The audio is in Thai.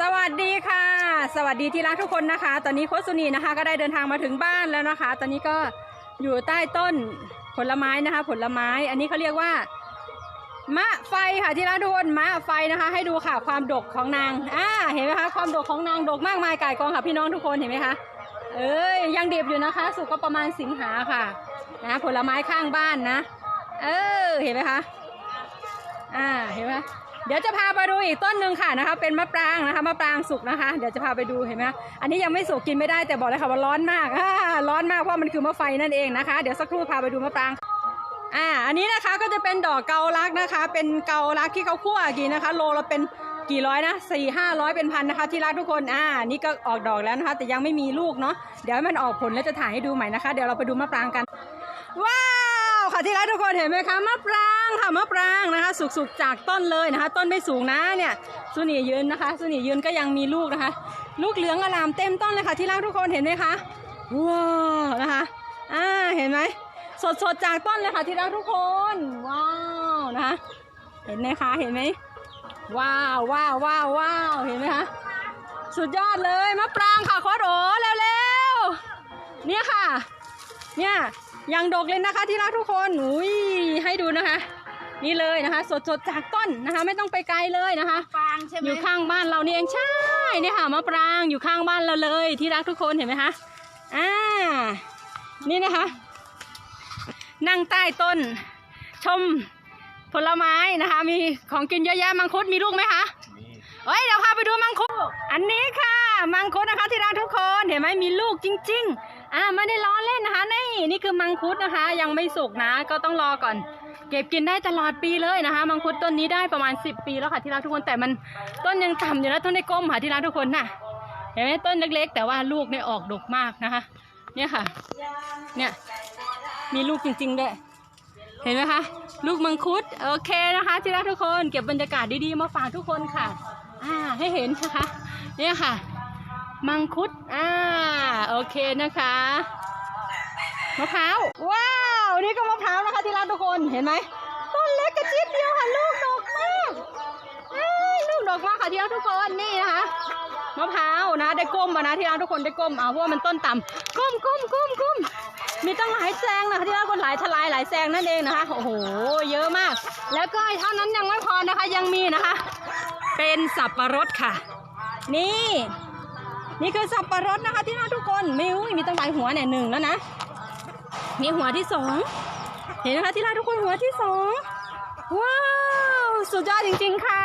สวัสดีค่ะ สวัสดีที่รักทุกคนนะคะ ตอนนี้โคสุนีนะคะ ก็ได้เดินทางมาถึงบ้านแล้วนะคะ ตอนนี้ก็อยู่ใต้ต้นผลไม้นะคะ ผลไม้ อันนี้เขาเรียกว่ามะไฟค่ะที่รักทุกคนมะไฟนะคะ ให้ดูค่ะความดกของนางอ่าเห็นไหมคะความดกของนางดกมากมายก่ายกองค่ะพี่น้องทุกคนเห็นไหมคะเอ้ยยังดิบอยู่นะคะ สุกก็ประมาณสิงหาค่ะนะผลไม้ข้างบ้านนะ เออเห็นไหมคะอ่าเห็นไหม เดี๋ยวจะพาไปดูอีกต้นหนึ่งค่ะนะคะ เป็นมะปรางนะคะมะปรางสุกนะคะ เดี๋ยวจะพาไปดูเห็นไหมอันนี้ยังไม่สุกกินไม่ได้แต่บอกเลยค่ะว่าร้อนมากร้อนมากเพราะมันคือมะไฟนั่นเองนะคะ เดี๋ยวสักครู่พาไปดูมะปรางอ่าอันนี้นะคะก็จะเป็นดอกเกาลักนะคะ เป็นเกาลักที่เขาคั่วกี่นะคะ โลละเป็นกี่ร้อยนะสี่ห้าร้อยเป็นพันนะคะที่รักทุกคนอ่านี่ก็ออกดอกแล้วนะคะ แต่ยังไม่มีลูกเนาะเดี๋ยวให้มันออกผลแล้วจะถ่ายให้ดูใหม่นะคะ เดี๋ยวเราไปดูมะปรางกันว้า ค่ะที่รักทุกคนเห็นไหมคะมะปรางค่ะมะปรางนะคะ สุกๆจากต้นเลยนะคะ ต้นไม่สูงนะเนี่ยสุนียืนนะคะสุนียืนก็ยังมีลูกนะคะ ลูกเหลืองอลามเต็มต้นเลยค่ะที่รักทุกคนเห็นไหมคะว้าวนะคะอ่าเห็นไหมสดๆจากต้นเลยค่ะที่รักทุกคนว้าวนะคะเห็นไหมคะเห็นไหมว้าวว้าวว้าวว้าวเห็นไหมคะสุดยอดเลยมะปรางค่ะโคตรโอเร็วๆเนี่ยค่ะเนี่ย ยังดกเลยนะคะที่รักทุกคนอุ้ยให้ดูนะคะ นี่เลยนะคะสดสดๆจากต้นนะคะ ไม่ต้องไปไกลเลยนะคะฟางใช่ไหมอยู่ข้างบ้านเรานี่เองใช่เนี่ยค่ะมะปรางอยู่ข้างบ้านเราเลย ที่รักทุกคนเห็นไหมคะอ่านี่นะคะ นั่งใต้ต้น ชมผลไม้นะคะ มีของกินเยอะแยะมังคุดมีลูกไหมคะเอ้ยเดี๋ยวพาไปดูมังคุดอันนี้ค่ะ มังคุดนะคะที่รักทุกคนเห็นไหมมีลูกจริง ๆ อ่าไม่ได้ล้อเล่นนะคะนี่นี่คือมังคุดนะคะ ยังไม่สุกนะ ก็ต้องรอก่อน เก็บกินได้ตลอดปีเลยนะคะ มังคุดต้นนี้ได้ประมาณ 10 ปีแล้วค่ะที่รักทุกคนแต่มันต้นยังต่ำอยู่นะต้นได้ก้มค่ะที่รักทุกคนน่ะเห็นไหมต้นเล็กๆ แต่ว่าลูกเนี่ยออกดกมากนะคะ เนี่ยค่ะ เนี่ยมีลูกจริงๆด้วยเห็นไหมคะลูกมังคุดโอเคนะคะ ที่รักทุกคนเก็บบรรยากาศดีๆมาฝากทุกคนค่ะ อ่าให้เห็นนะคะ เนี่ยค่ะ มังคุด อ่า โอเคนะคะ มะพร้าว ว้าว นี่ก็มะพร้าวนะคะที่ร้านทุกคน เห็นไหม ต้นเล็กกระจิ๊ดเดียวค่ะ ลูกดกมากลูกดกมากค่ะที่ร้านทุกคน นี่นะคะ มะพร้าวนะ ได้ก้มมานะที่ร้านทุกคนได้ก้ม เอาเพราะว่ามันต้นต่ำก้มก้มก้มก้มมีตั้งหลายแซงนะคะที่ร้านคนหลายทลายหลายแซงนั่นเองนะคะ โอ้โห เยอะมาก แล้วก็เท่านั้นยังไม่พอนะคะ ยังมีนะคะ เป็นสับปะรดค่ะ นี่ นี่คือสับปะรดนะคะ ที่ร้านทุกคนมีอุ้ยมีตั้งหลายหัวเนี่ยหนึ่งแล้วนะมีหัวที่สองเห็นไหมคะที่ร้านทุกคนหัวที่สองว้าวสุดยอดจริง ๆ ค่ะ